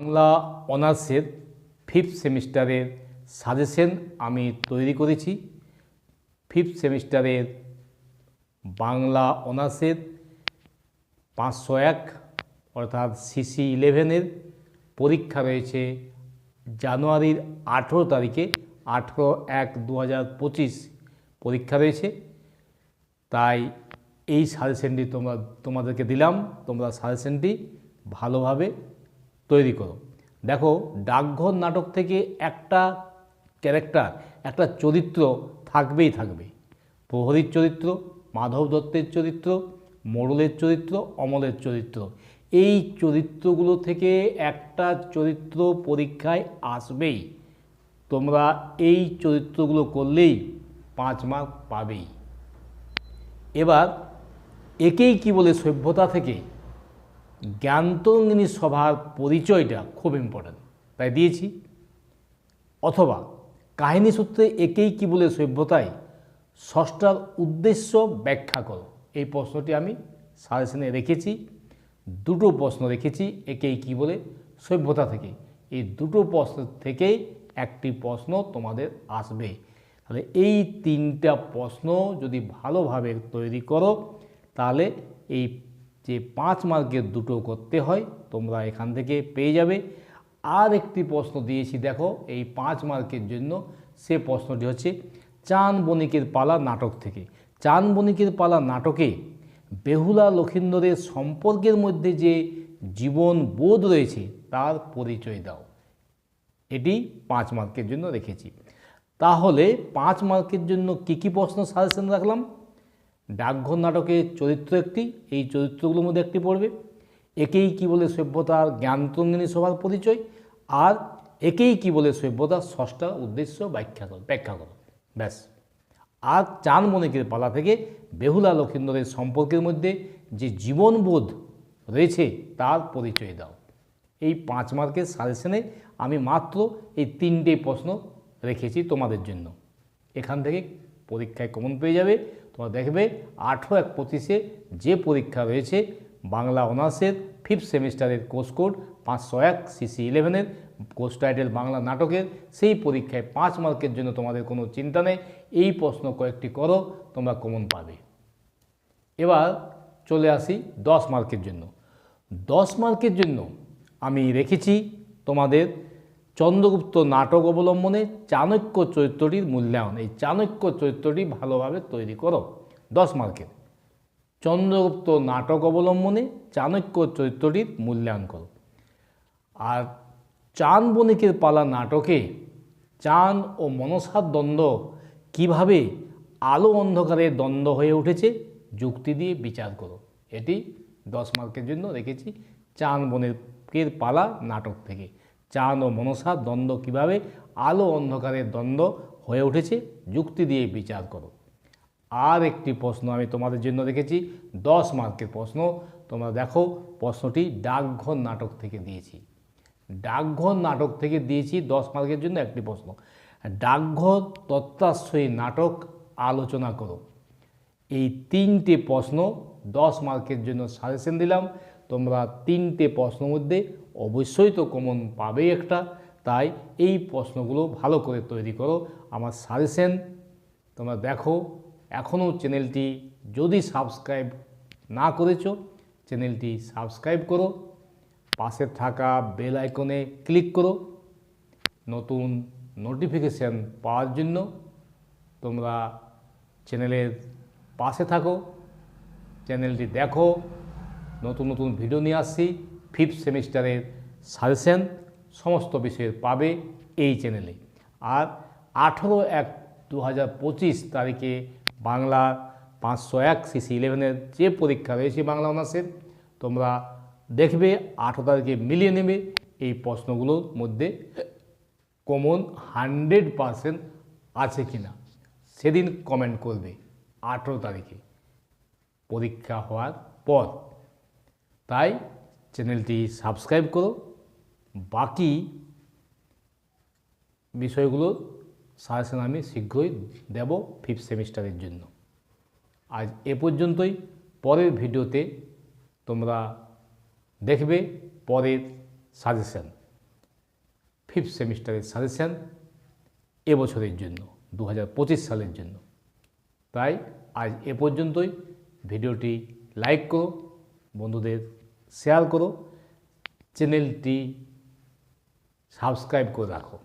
বাংলা অনার্সের ফিফথ সেমিস্টারের সাজেশন আমি তৈরি করেছি। ফিফথ সেমিস্টারের বাংলা অনার্সের পাঁচশো এক, অর্থাৎ সিসি ইলেভেনের পরীক্ষা রয়েছে জানুয়ারির আঠেরো তারিখে, আঠেরো এক দু পঁচিশ পরীক্ষা রয়েছে। তাই এই সাজেশনটি তোমরা, তোমাদেরকে দিলাম। তোমরা সাজেশনটি ভালোভাবে তৈরি করো। দেখো, ডাকঘর নাটক থেকে একটা ক্যারেক্টার, একটা চরিত্র থাকবেই থাকবে। প্রহরীর চরিত্র, মাধব দত্তের চরিত্র, মোড়লের চরিত্র, অমলের চরিত্র। এই চরিত্রগুলো থেকে একটা চরিত্র পরীক্ষায় আসবেই। তোমরা এই চরিত্রগুলো করলেই পাঁচ মার্ক পাবেই। এবার, একেই কি বলে সভ্যতা থেকে জ্ঞানতরঙ্গিনী সভার পরিচয়টা খুব ইম্পর্ট্যান্ট তাই দিয়েছি। অথবা কাহিনী সূত্রে একেই কি বলে সভ্যতায় ষষ্ঠার উদ্দেশ্য ব্যাখ্যা করো। এই প্রশ্নটি আমি সাজেশনে রেখেছি। দুটো প্রশ্ন রেখেছি, একেই কি বলে সভ্যতা থেকে। এই দুটো প্রশ্ন থেকেই একটি প্রশ্ন তোমাদের আসবে। তাহলে এই তিনটা প্রশ্ন যদি ভালোভাবে তৈরি করো, তাহলে এই যে পাঁচ মার্কের দুটো করতে হয়, তোমরা এখান থেকে পেয়ে যাবে। আর একটি প্রশ্ন দিয়েছি, দেখো, এই পাঁচ মার্কের জন্য সে প্রশ্নটি হচ্ছে চান বণিকের পালা নাটক থেকে। চান বণিকের পালা নাটকে বেহুলা লক্ষিন্দরের সম্পর্কের মধ্যে যে জীবন বোধ রয়েছে, তার পরিচয় দাও। এটি পাঁচ মার্কের জন্য রেখেছি। তাহলে পাঁচ মার্কের জন্য কী কী প্রশ্ন সাজেশন রাখলাম? ডাকঘর নাটকের চরিত্র একটি, এই চরিত্রগুলোর মধ্যে একটি পড়বে। একেই কি বলে সভ্যতার জ্ঞানতঙ্গিনী সভার পরিচয় আর একেই কি বলে সভ্যতার ষষ্ঠা উদ্দেশ্য ব্যাখ্যা কর ব্যাখ্যা করো ব্যাস। আর চান মনিকের পালা থেকে বেহুলা লক্ষিন্দরের সম্পর্কের মধ্যে যে জীবনবোধ রয়েছে তার পরিচয় দাও। এই পাঁচ মার্কের সাজেশনে আমি মাত্র এই তিনটে প্রশ্ন রেখেছি তোমাদের জন্য। এখান থেকে পরীক্ষায় কমন পেয়ে যাবে। তোমরা দেখবে আঠেরো এক পঁচিশে যে পরীক্ষা রয়েছে বাংলা অনার্সের ফিফথ সেমিস্টারের কোর্স কোড পাঁচশো এক সিসি ইলেভেনের কোর্স টাইটেল বাংলা নাটকের, সেই পরীক্ষায় পাঁচ মার্কের জন্য তোমাদের কোনো চিন্তা নেই। এই প্রশ্ন কয়েকটি করো, তোমরা কমন পাবে। এবার চলে আসি দশ মার্কের জন্য। দশ মার্কের জন্য আমি রেখেছি তোমাদের চন্দ্রগুপ্ত নাটক অবলম্বনে চাণক্য চরিত্রটির মূল্যায়ন। এই চাণক্য চরিত্রটি ভালোভাবে তৈরি করো। দশ মার্কের। চন্দ্রগুপ্ত নাটক অবলম্বনে চাণক্য চরিত্রটির মূল্যায়ন করো। আর চান বণিকের পালা নাটকে চান ও মনসার দ্বন্দ্ব কীভাবে আলো অন্ধকারের দ্বন্দ্ব হয়ে উঠেছে যুক্তি দিয়ে বিচার করো। এটি দশ মার্কের জন্য রেখেছি চান বণিকের পালা নাটক থেকে। চাঁদ ও মনসার দ্বন্দ্ব কীভাবে আলো অন্ধকারের দ্বন্দ্ব হয়ে উঠেছে, যুক্তি দিয়ে বিচার করো। আর একটি প্রশ্ন আমি তোমাদের জন্য রেখেছি, দশ মার্কের প্রশ্ন। তোমরা দেখো, প্রশ্নটি ডাকঘর নাটক থেকে দিয়েছি। ডাকঘর নাটক থেকে দিয়েছি দশ মার্কের জন্য একটি প্রশ্ন। ডাকঘর তত্ত্বাশ্রয়ী নাটক আলোচনা করো। এই তিনটে প্রশ্ন দশ মার্কের জন্য সাজেশন দিলাম। তোমরা তিনটে প্রশ্নের মধ্যে অবশ্যই তো কমন পাবেই একটা। তাই এই প্রশ্নগুলো ভালো করে তৈরি করো। আমার সাজেশন তোমরা দেখো, এখনও চ্যানেলটি যদি সাবস্ক্রাইব না করেছ চ্যানেলটি সাবস্ক্রাইব করো। পাশে থাকা বেল আইকনে ক্লিক করো। নতুন নোটিফিকেশান পাওয়ার জন্য তোমরা চ্যানেলের পাশে থাকো। চ্যানেলটি দেখো। নতুন নতুন ভিডিও নিয়ে আসছি। ফিফথ সেমিস্টারের সাজেশন সমস্ত বিষয়ের পাবে এই চ্যানেলে। আর আঠেরো এক দু পঁচিশ তারিখে বাংলা পাঁচশো এক সিসি ইলেভেনের যে পরীক্ষা রয়েছে বাংলা অনার্সের, তোমরা দেখবে আঠেরো তারিখে মিলিয়ে নেবে এই প্রশ্নগুলোর মধ্যে কমন হান্ড্রেড পারসেন্ট আছে কি না সেদিন কমেন্ট করবে আঠেরো তারিখে পরীক্ষা হওয়ার পর। তাই চ্যানেলটি সাবস্ক্রাইব করো। বাকি বিষয়গুলো সাজেশন আমি শীঘ্রই দেব ফিফথ সেমিস্টারের জন্য। আজ এ পর্যন্তই। পরের ভিডিওতে তোমরা দেখবে পরের সাজেশন ফিফথ সেমিস্টারের সাজেশান এবছরের জন্য দু হাজার পঁচিশ সালের জন্য। তাই আজ এ পর্যন্তই। ভিডিওটি লাইক করো। বন্ধুদের শেয়ার করো চ্যানেলটি সাবস্ক্রাইব করে রাখো।